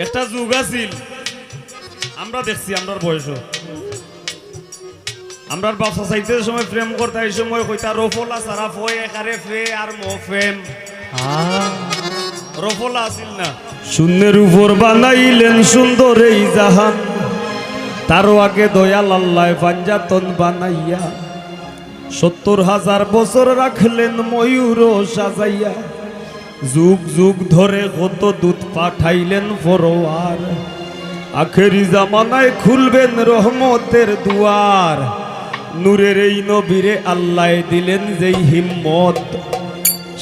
একটা যুগ আছিল আমরা দেখছি আমরার বয়সও। আমরার বাসা চাইতে সময় প্রেম করতে এই সময় কইতা রফলা সারা ফয় একারে ফে আর মফেম রফলা আছিল না। শূন্যের উপর বানাইলেন সুন্দর এই জাহান। তারও আগে দয়াল আল্লাহ পাঞ্জাতন বানাইয়া। সত্তর হাজার বছর রাখলেন ময়ূর সাজাইয়া। যুগ যুগ ধরে কত দুধ পাঠাইলেন ফরোয়ার। আখেরি জামানায় খুলবেন রহমতের দুয়ার। নূরের এই নবীরে আল্লাহ দিলেন যেই হিম্মত।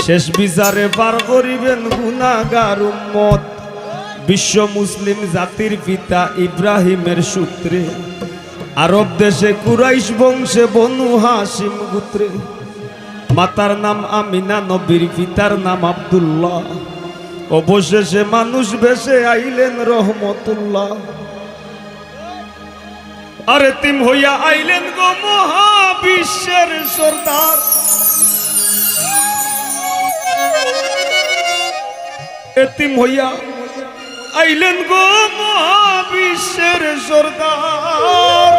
শেষ বিচারে পার করিবেন গুনাগার উম্মত। বিশ্ব মুসলিম জাতির পিতা ইব্রাহিমের সূত্রে। আরব দেশে কুরাইশ বংশে বনু হাসিম গুত্রে। মাতার নাম আমিনা নবীর, পিতার নাম আব্দুল্লাহ। অবশেষে মানুষ বেশে আইলেন রহমতুল্লাহ। আরে তিম হইয়া আইলেন গো মহাবিশ্বের সর্দার। এতিম হইয়া আইলেন গো মহাবিশ্বের সর্দার।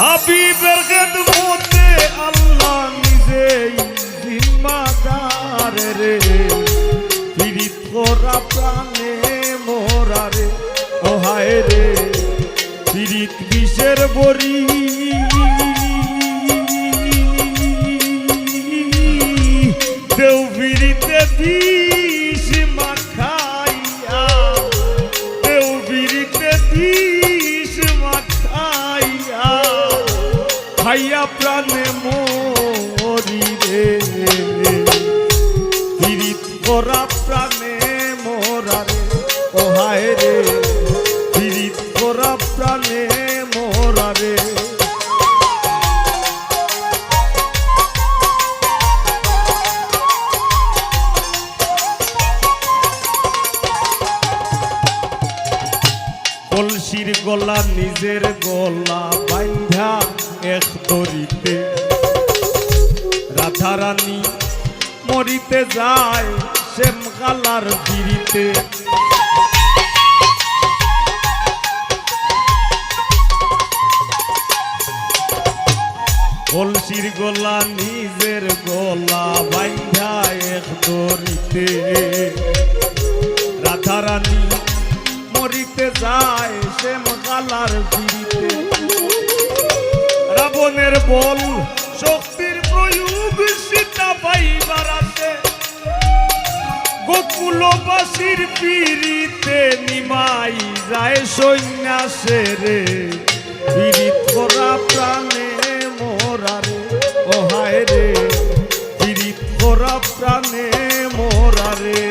হাবিবের প্রাণে মোরা রে। ও হায় রে, পীড়িত বিষের বরি দেউ পীড়িতে বিষ মাখাইয়া। দেউ পীড়িতে বিষ মাখাইয়া। খাইয়া প্রাণে মরি রে। পীড়িত করা প্রাণে হায় রে গলা নিজের গলা বান্ধা এক দরিতে রাধা রানী মরিতে যায় শ্যাম কালার পিড়িতে কলসির গলা নিজের গলা বান্ধা এক দরিতে রাধা রানী মরিতে যায় সে মগালার ভিড়িতে রাবণের বল, শক্তির প্রয়োগ সীতা পাইবার আছে। গোকুলবাসীর পিড়িতে নিমাই যায় সন্ন্যাসে রে পীড়িত করা প্রাণে ও হায় রে, পীড়িত করা প্রাণে মোরা রে।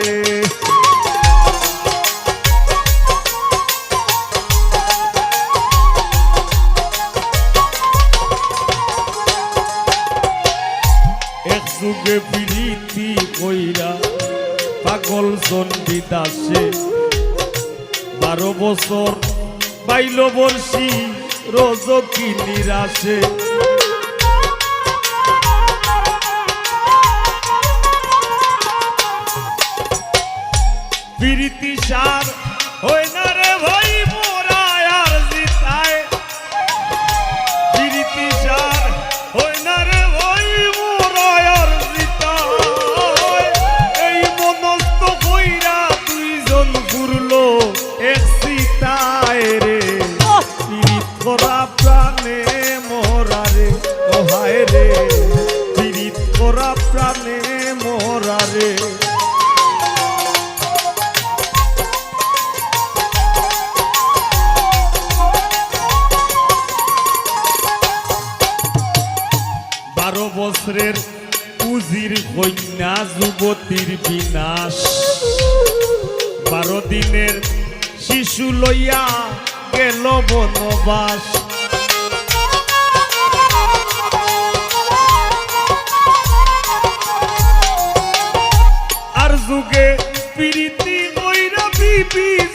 এক যুগে প্রীতি কইরা পাগল চন্ডী দাসে। বারো বছর বাইল বর্ষি রোজ কি নিরাশে। প্রীতি সার হয় কইরা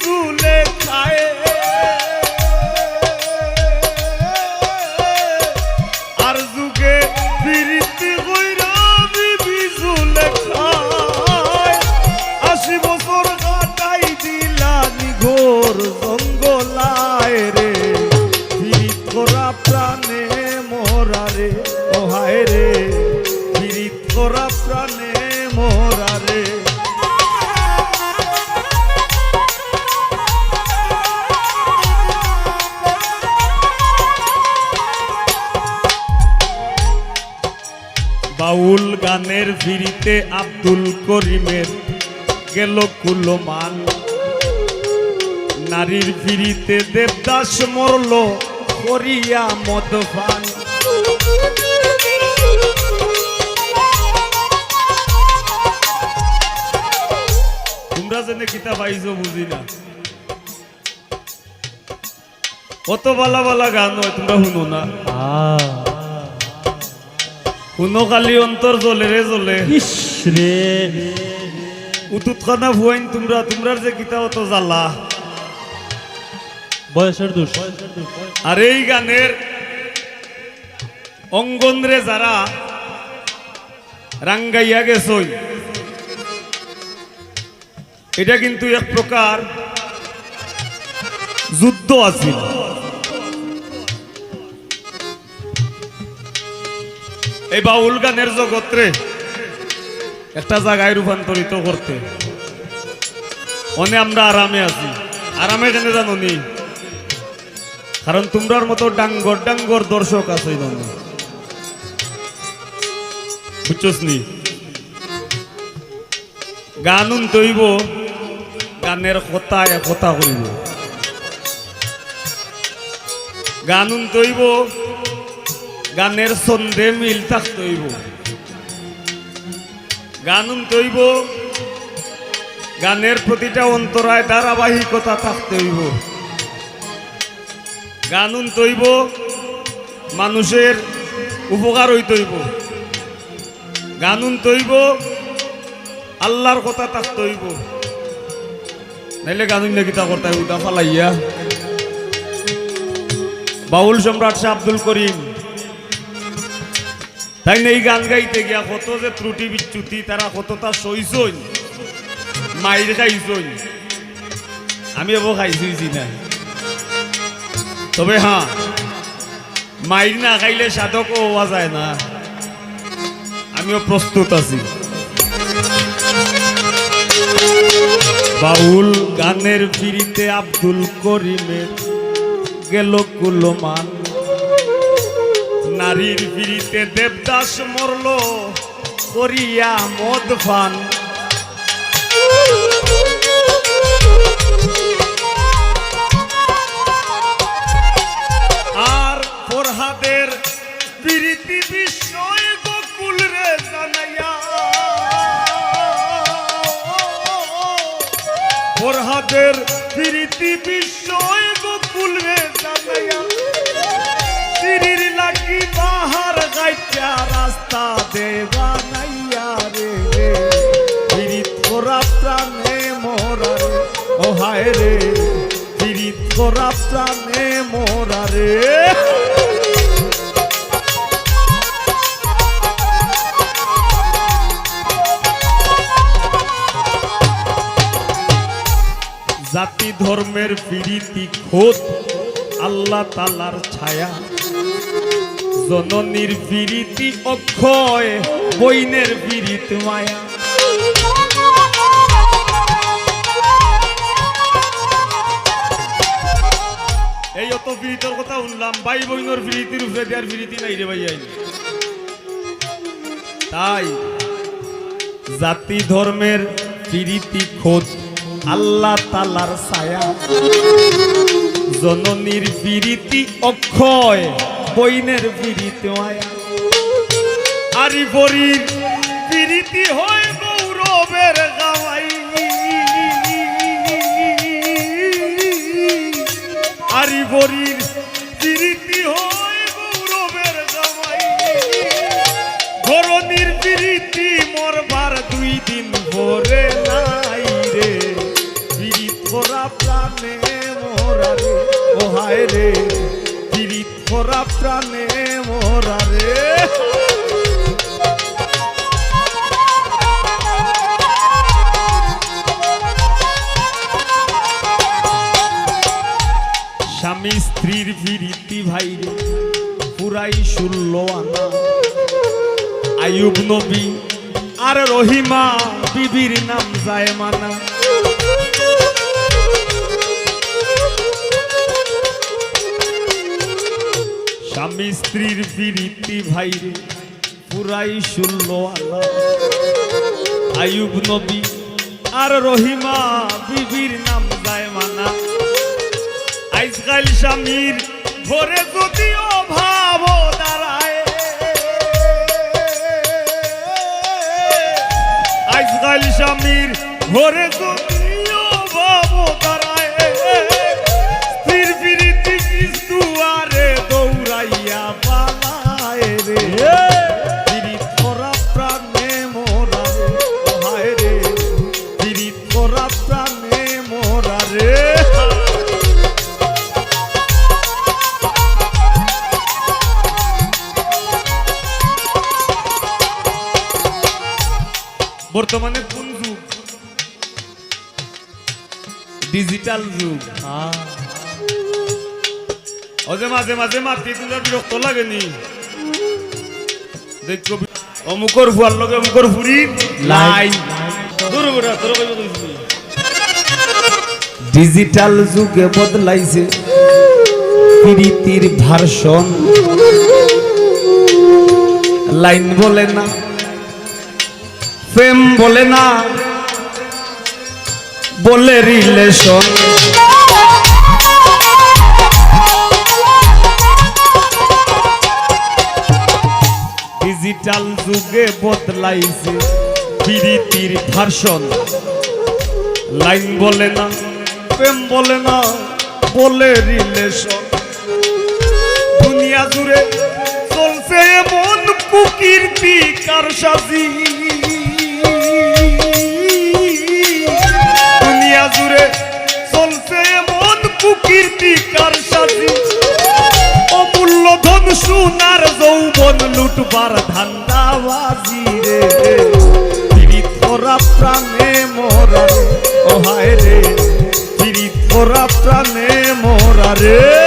গানের ফিরিতে আব্দুল করিমের গেল কুলমান। নারীর ফিরিতে দেবদাস মরল করিয়া মদফান। তোমরা জেনে কিতাব আইছো বুঝি না। কত বালা বালা গান হয় তোমরা শুনো না? শুনো খালি অন্তর জ্বলে রে জ্বলে। ইসরে উতুত খানা ভুয়াইন তোমরা তোমরার যে কিতাব অত জ্বালা। বয়সের দোষ। আর এই গানের অঙ্গন রে যারা রাঙ্গাইয়া গেছই এটা কিন্তু এক প্রকার যুদ্ধ আছিল। এই বাউল গানের জগৎরে একটা জায়গায় রূপান্তরিত করতে। অনে আমরা আরামে আছি। আরামে কেন জানো নি? কারণ তোমরার মতো ডাঙ্গর ডাঙ্গর দর্শক আছে জানো। বুঝছস নি? গানুন তৈব গানের কথা কথা করিব গানুন তৈব গানের ছন্দে মিল থাকতইব গানুন তৈব। গানের প্রতিটা অন্তরায় ধারাবাহিকতা থাকতে হইব গানুন তৈব। মানুষের উপকার হইতইব গানুন তৈব। আল্লাহর কথা থাকতে হইব নাইলে গানুন না কিতা করতে উদা ফালাইয়া। বাউল সম্রাট শাহ আব্দুল করিম। তাই এই গান গাইতে গিয়া কত যে ত্রুটি বিচ্যুতি, তারা কতটা সইছই মাইর খাইছই আমি এবার খাইছি না তবে হ্যাঁ মাইর না খাইলে সাধক হওয়া যায় না। আমিও প্রস্তুত আছি। বাউল গানের ফিরিতে আব্দুল করিমের গেল কুলমান। নারীর ফিরিতে দেবদাস মরল, করিয়া মদ ফান আর ফরহাদের প্রীতি বিষয় গোকুল রে জানাইয়া। ফরহাদের প্রীতি বিষয় প্রাণে জাতি ধর্মের পিরিতি খোদ আল্লাহ তালার ছায়া। জননীর বিরীতি অক্ষয় বইনের বিরিত মায়া। কথা শুনলাম, ভাই দেওয়ার নাই রে ভাই তাই জাতি ধর্মের বিরীতি খোঁজ আল্লাহ তালার ছায়া। জননীর বিরীতি অক্ষয়, বইনের মায়া আরি বরির বিরীতি হয় আরি বরির বিরীতি হয় গৌরবের জামাই। গরনির বিরীতি মরবার দুই দিন ভরে নাই রে। বিরিত ভরা প্রাণে মোরা রে। ও রে বিরিত ভরা প্রাণে মোরা রে। স্ত্রীর বিরীতি ভাই পুরাই ষোল আনা। আয়ুব নবী আর রহিমা বিবির নাম যায় মানা স্বামী স্ত্রীর বিরীতি ভাইরে পুরাই শুনলো আল্লাহ আয়ুব নবী আর রহিমা বিবির আজকাল স্বামীর ঘরে যদিও ভাব দাঁড়ায়। আজকাল স্বামীর ঘরে যদি বর্তমানে কোন যুগ? ডিজিটাল যুগ। অজে মাঝে মাঝে মাতি তুলার বিরক্ত লাগেনি। দেখো অমুকর ফুয়ার লগে অমুকর ফুরি লাইন। দূর বেটা তোর কইব কইছি ডিজিটাল যুগে বদলাইছে প্রীতির ভার্সন। লাইন বলে না। প্রেম বলে না, বলে রিলেশন ডিজিটাল যুগে বদলাইছে প্রীতির ভার্সন লাইন বলে না, প্রেম বলে না, বলে রিলেশন দুনিয়া জুড়ে চলছে এমন কুকীর্তি কার সাজি জুড়ে চলছে এমন কুকীর্তি অমূল্য ধন সোনার যৌবন লুটবার ধান্দাবাজি রে। পীড়িত করা প্রাণে মোরা ও হায় রে, পীড়িত করা প্রাণে মোরা রে।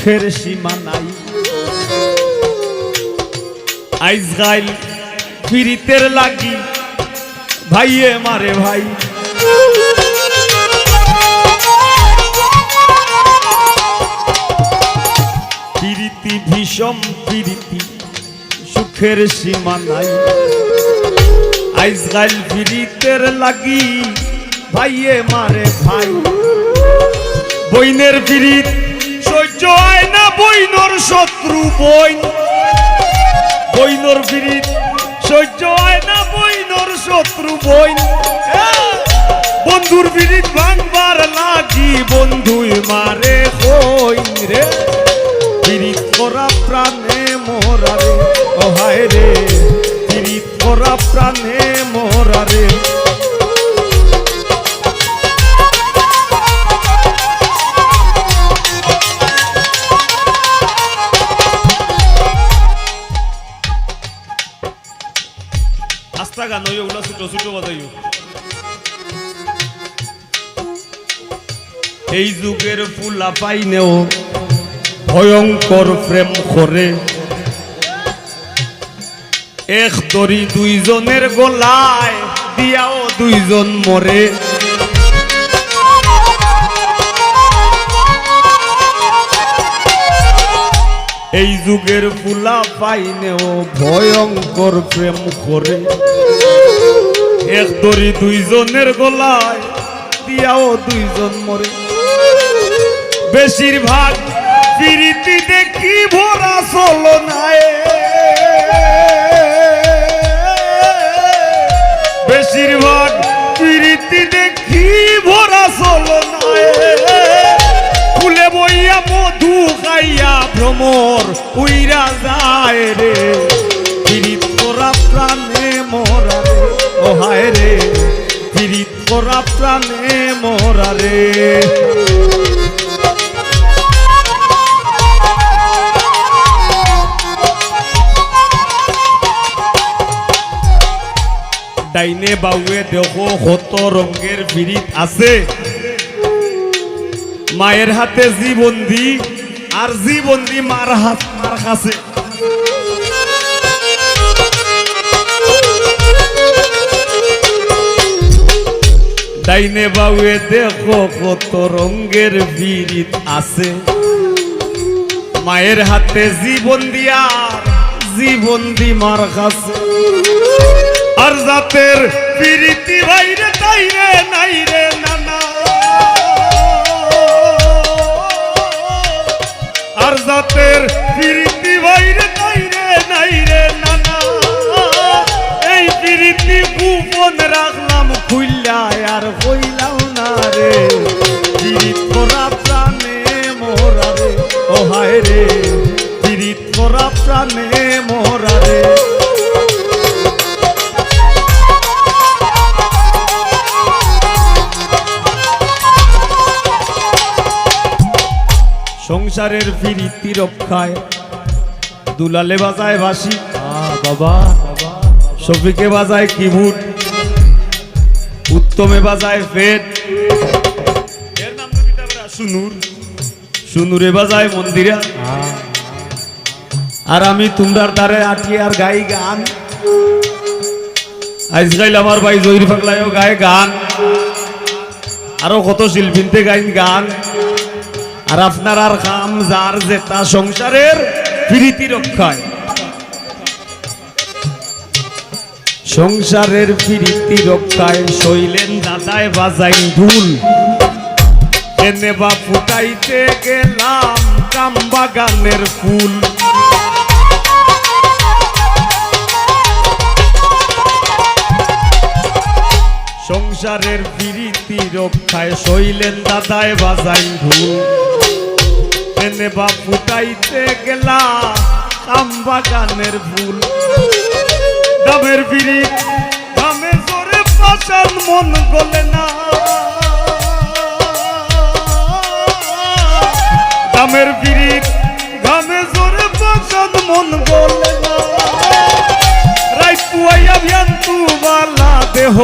সুখের সীমা নাই। আইজগাইল ফিরিতের লাগি, ভাইয়ে মারে ভাই। প্রীতি ভীষণ প্রীতি সুখের সীমা নাই। আইজগাইল ফিরিতের লাগি, ভাইয়ে মারে ভাই। বইনের ফিরিত সহ্য হয় না বইনর শত্রু বইন বইনর ফিরিত সহ্য হয় না বইনর শত্রু বইন বন্ধুর ফিরিত ভাঙবার লাগি বন্ধুই মারে হইন রে। ফিরিত করা প্রাণে মোরা রে। ও হায় রে। ফিরিত করা প্রাণে মোরা আস্তা গান ওগুলা ছোট ছোট বাজাইও এই যুগের ফুলা পাইনেও ভয়ঙ্কর প্রেম করে এক দরি দুইজনের গলায় দিয়াও দুইজন মরে এই যুগের ফুলা পাইনেও ভয়ঙ্কর প্রেম করে। এক দড়ি দুইজনের গলায়, দিয়াও দুইজন মরে। বেশিরভাগ প্রীতি দেখি ভরা চলো নাই ভ্রমর উইরা যায় রে। পীড়িত করা প্রাণে মরা রে। ও হায় রে, পীড়িত করা প্রাণে মরা রে। ডাইনে বাউয়ে দেখো কত রঙের বিরিত আছে। মায়ের হাতে জীবন্দি আর জীবন দি মার হাত, মার কাছে। ডাইনে বাউয়ে দেখো কত রঙ্গের বিরিত আছে। মায়ের হাতে জীবন দিয়া জীবন দি মার কাছে। আর জাতের পিরিতি বাইরে, তাইরে, নাইরে না নানা আর জাতের পিরিতি বাইরে তাইরে নাই রে নানা সংসারের ফিরিতি রক্ষায়। দুলালে বাজায় বাসি বাবা। শফিকে বাজায় কিবুট উত্তমে বাজায় ফেট এর নাম আর সুনুর। সুনুরে বাজায় মন্দিরা। আর আমি তোমরার দ্বারে আটি আর গাই গান। আজকাল আমার ভাই জহির ফাগলায়ও গায় গান। আরও কত শিল্পীনতে গাইন গান। আর আপনার আর কাম যার যেটা সংসারের প্রীতি রক্ষায়। সংসারের প্রীতি রক্ষায় শৈলেন দাদায় বাজাই ভুল এনে বা ফুটাইতে গেলাম কাম বাগানের ফুল। সংসারের প্রীতি রক্ষায় শৈলেন দাদায় বাজাইন ধুল এনে বা ফুটাইতে গেলা কাম বাগানের ফুল। দামের বিড়ি দামে জোরে পাশান মন গলে না। দামের বিড়ি গামে জোরে পাশান মন গলে না। রাই পুয়াইয়া ভিয়ান্তু বালা দেহ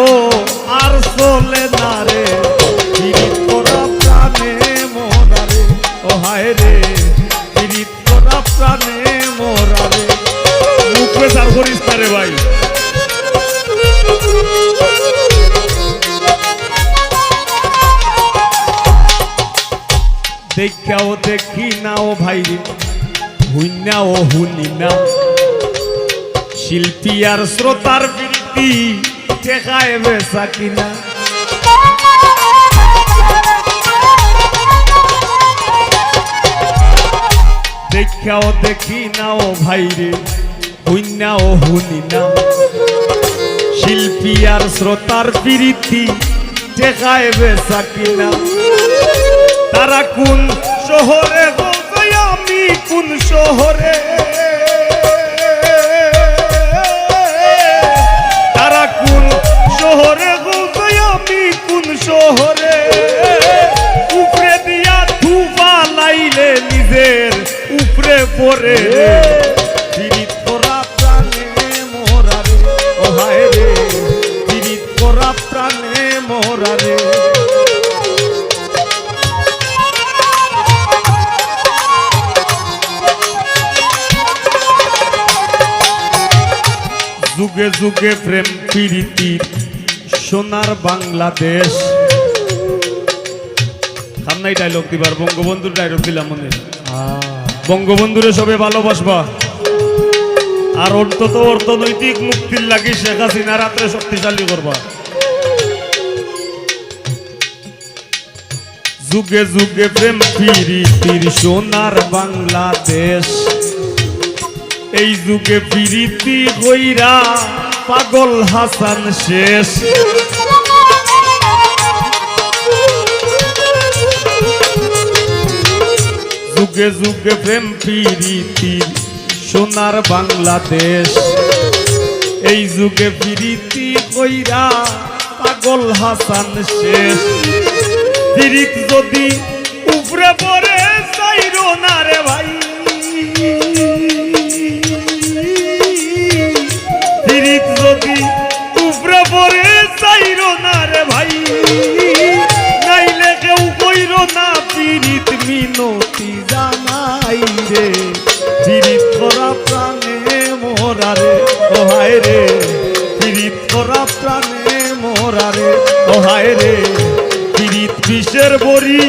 আর চলে না রে। পিরিত করা প্রাণে মোরা রে। ও হায় রে পিরিত করা প্রাণে মোরা মুখ পেশার করিস না রে ভাই। দেখাও দেখি না ও ভাই রে ও হুনি না শিল্পী আর শ্রোতার বৃত্তি কিনা দেখাও দেখি না ও ভাইরে হুইনা ও হুনি না শিল্পী আর শ্রোতার প্রীতি টেকায় বেসা কিনা তারা কোন শহরে বলবে আমি কোন শহরে? উপরে পরে পীড়িত প্রাণে মোরা ও হায় রে। পীড়িত করা প্রাণে মোরা যুগে যুগে প্রেম প্রীতির সোনার বাংলাদেশ। সামনাই ডায়লগ দিবার, বঙ্গবন্ধুর ডায়লগ দিলাম মনে বঙ্গবন্ধুরে সবে ভালোবাসবা। আর অন্তত অর্থনৈতিক মুক্তির লাগি শেখ হাসিনা রাত্রে শক্তিশালী করবা। যুগে যুগে প্রেম প্রীতির সোনার বাংলাদেশ। এই যুগে প্রীতি কইরা পাগল হাসান শেষ। যুগে যুগে প্রেম প্রীতি, সোনার বাংলাদেশ। এই যুগে প্রীতি কইরা পাগল হাসান শেষ। প্রীত যদি উপরে পড়ে চাইরো না রে ভাই। পীড়িত মিনতি জানাই রে। পীড়িত ধরা প্রাণে মোরারে ওহায় রে। পীড়িত ধরা প্রাণে মোরারে ওহায় রে। পীড়িত বিষের বড়ি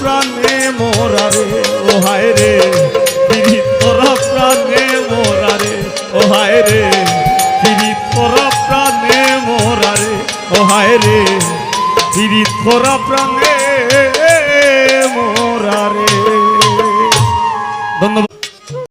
প্রাণে মোরারে ও হায় রে। পীড়িত তোর প্রাণে মোরারে ও হায় রে। পীড়িত তোর প্রাণে মোরারে ও হায় রে। পীড়িত তোর প্রাণে